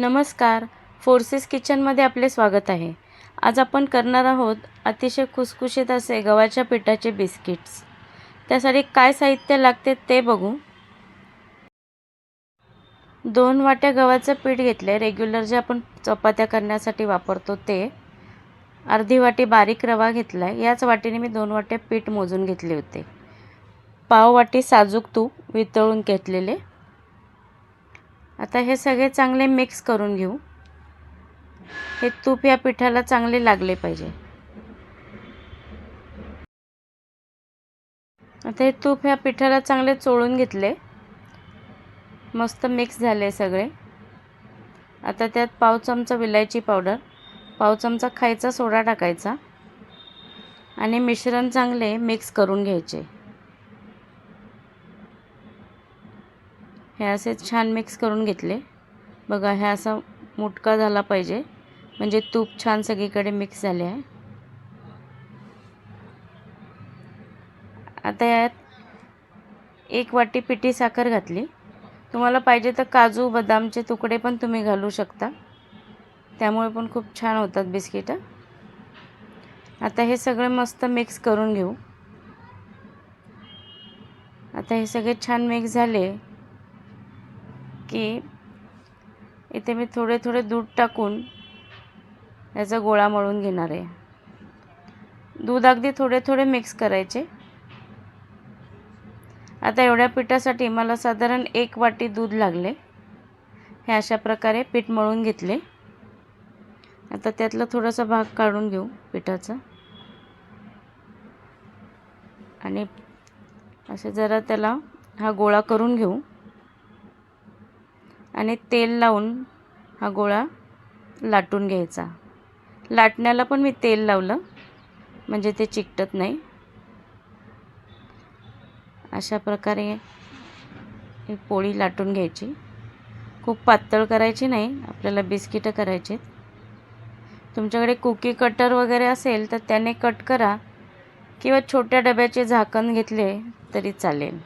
नमस्कार. फोर्सेस किचनमध्ये आपले स्वागत आहे. आज आपण करणार आहोत अतिशय खुसखुशीत असे गव्हाच्या पिठाचे बिस्किट्स. त्यासाठी काय साहित्य लागते ते बघू. दोन वाट्या गव्हाचं पीठ घेतले रेग्युलर जे आपण चपात्या करण्यासाठी वापरतो ते. अर्धी वाटी बारीक रवा घेतला आहे याच वाटीने मी दोन वाट्या पीठ मोजून घेतले होते. पाव वाटी साजूक तूप वितळून घेतलेले. आता हे सगळे चांगले मिक्स करून घेऊ. हे तूप या पिठाला चांगले लागले पाहिजे. आता हे तूप ह्या पिठाला चांगले चोळून घेतले. मस्त मिक्स झाले सगळे. आता त्यात पाव चमचा विलायची पावडर पाव चमचा खायचा सोडा टाकायचा. आणि मिश्रण चांगले मिक्स करून घ्यायचे. हे असे छान मिक्स करून घेतले. बघा हे असा मुटका झाला पाहिजे. म्हणजे तूप छान सगळीकडे मिक्स झाले आहे. आता यात एक वाटी पिठी साखर घातली. तुम्हाला पाहिजे तर काजू बदामचे तुकडे पण तुम्ही घालू शकता. त्यामुळे पण खूप छान होतात बिस्किटं. आता हे सगळं मस्त मिक्स करून घेऊ. आता हे सगळे छान मिक्स झाले. की इथे मी थोडे थोडे दूध टाकून याचा गोळा मळून घेणार आहे. दूध अगदी थोडे थोडे मिक्स करायचे. आता एवढ्या पिठासाठी मला साधारण एक वाटी दूध लागले. हे अशा प्रकारे पीठ मळून घेतले. आता त्यातला थोडासा भाग काढून घेऊ पिठाचा. आणि असे जरा त्याला हा गोळा करून घेऊ. आणि तेल लावून हा गोळा लाटून घ्यायचा. लाटण्याला पण मी तेल लावलं म्हणजे ते चिकटत नाही. अशा प्रकारे ही पोळी लाटून घ्यायची. खूप पातळ करायची नाही आपल्याला बिस्किटं करायची तुमच्याकडे कुकी कटर वगैरे असेल तर त्याने कट करा किंवा छोट्या डब्याचे झाकण घेतले तरी चालेल.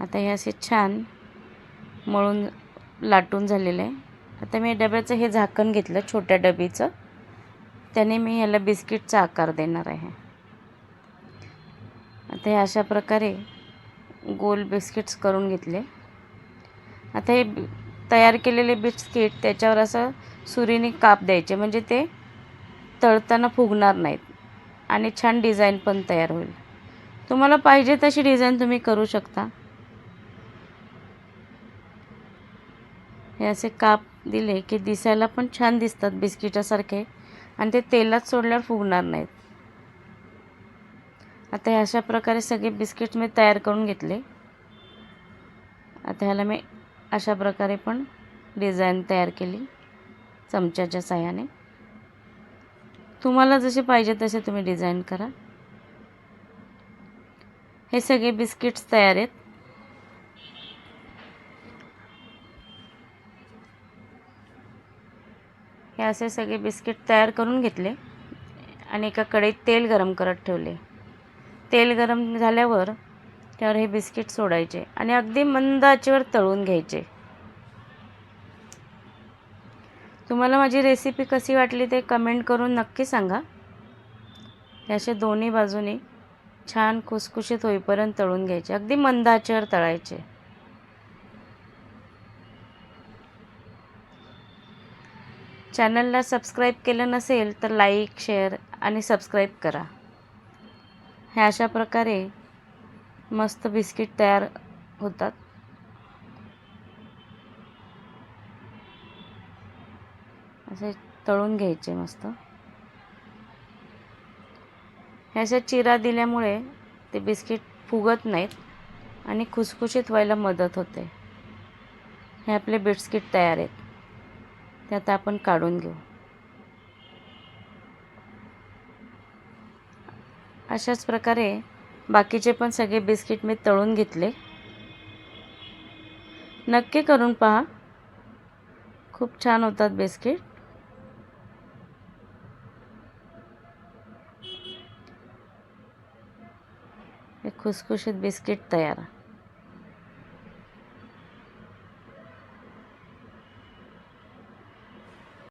आता हे असे छान मळून लाटून झालेलं आहे. आता मी डब्याचं हे झाकण घेतलं छोट्या डबीचं. त्याने मी ह्याला बिस्किटचा आकार देणार आहे. आता हे अशा प्रकारे गोल बिस्किट्स करून घेतले. आता हे तयार केलेले बिस्किट त्याच्यावर असं सुरीने काप द्यायचे म्हणजे ते तळताना फुगणार नाहीत. आणि छान डिझाईन पण तयार होईल. तुम्हाला पाहिजे तशी डिझाईन तुम्ही करू शकता. हे असे काप दिले की दिसायला पण छान दिसतात बिस्किटासारखे. आणि ते तेलात सोडल्यावर फुगणार नाहीत. आता हे अशा प्रकारे सगळे बिस्किट मी तयार करून घेतले. आता ह्याला मी अशा प्रकारे पण डिझाईन तयार केली चमच्याच्या साह्याने. तुम्हाला जसे पाहिजे तसे तुम्ही डिझाईन करा. हे सगळे बिस्किट्स तयार आहेत. हे असे सगळे बिस्किट तयार करून घेतले आणि एका कढईत तेल गरम करत ठेवले. तेल गरम झाल्यावर त्यावर हे बिस्किट सोडायचे आणि अगदी मंद आचेवर तळून घ्यायचे. तुम्हाला माझी रेसिपी कशी वाटली ते कमेंट करून नक्की सांगा. हे असे दोन्ही बाजूने छान खुसखुशीत होईपर्यंत तळून घ्यायचे. अगदी मंद आचेवर तळायचे. चॅनलला सबस्क्राईब केलं नसेल तर लाईक शेअर आणि सबस्क्राईब करा. हे अशा प्रकारे मस्त बिस्किट तयार होतात. असे तळून घ्यायचे मस्त. ह्या अशा चिरा दिल्यामुळे ते बिस्किट फुगत नाहीत आणि खुसखुशीत व्हायला मदत होते. हे आपले बिस्किट तयार आहेत. ते आता आपण काढून घेऊ. अशाच प्रकारे बाकीचे पण सगळे बिस्किट मी तळून घेतले. नक्की करून पहा. खूप छान होतात बिस्किट. हे खुसखुशीत बिस्किट तयार.